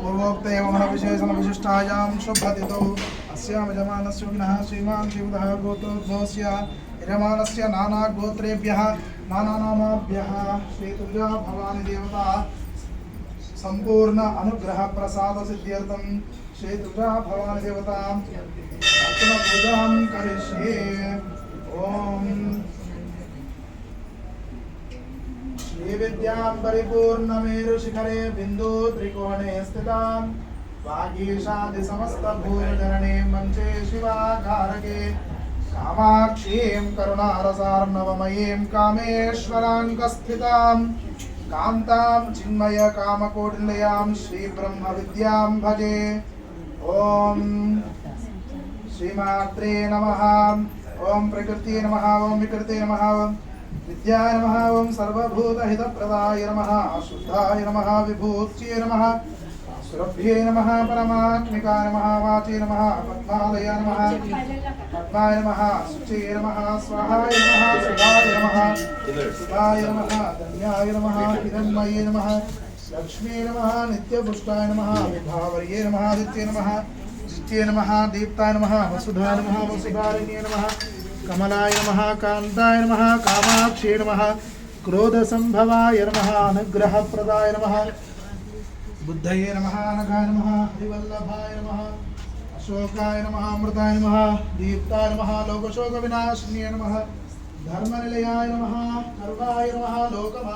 पूर्वोक्त एवमहविशेषण विशिष्टायां शुभतितौ अस्यां यजमानस्य विनः श्रीमान् श्रीमतः गोत्रोद्भवस्य यजमानस्य नानागोत्रेभ्यः, नानानामाभ्यः। श्रीतुर्या भवानी देवता, सम्पूर्ण अनुग्रहप्रसादसिद्ध्यर्थं प्रसाद सिद्ध्यर्थं श्रीतुल्या भवानी देवता पूजां करिष्ये ॐ श्रीविद्यां परिपूर्णमेरुशिखरे बिन्दु त्रिकोणे स्थितां वागीशादिसमस्तभूतजनने मञ्चे शिवाकारके कामाक्षीं करुणारसार्णवमयीं कामेश्वराङ्कस्थितां कान्तां चिन्मयकामकोटिलयां श्रीब्रह्मविद्यां भजे ఓం శ్రీమాత్రే నమ. ఓం ప్రకృతి నమ. ఓం వికృతి నమ. ఓం విద్యా నమ. ఓం సర్వభూతహితప్రదాయ నమ. శుద్ధాయ నమ. విభూత్యే నమ. సురభ్యే నమ. పరమాత్మికా నమ. వాచే నమ. పద్మాలయ నమ. పద్మాయ నమ. శుచే నమ. స్వాహాయ నమ. శుభాయ నమ. శుభాయ నమ. ధన్యాయ నమ. హిరణ్మయే నమ. లక్ష్మీ నమ నిత్యపుష్పాయ నమ విభావర్యే నమ ఆదిత్యే నమ జిత్యే నమ దీప్తాయ నమ వసుధా నమ వసుధారణ్యే నమ కమలాయ నమ కాంతాయ నమ కామాక్షే నమ క్రోధసంభవాయ నమ అనుగ్రహప్రదాయ నమ బుద్ధయే నమ అనఘాయ నమ హరివల్లభాయ నమ అశోకాయ నమ అమృతాయ నమ దీప్తాయ నమ లోకశోక వినాశిన్యే నమ ధర్మనిలయాయ నమ కరుణాయ నమ లోకమా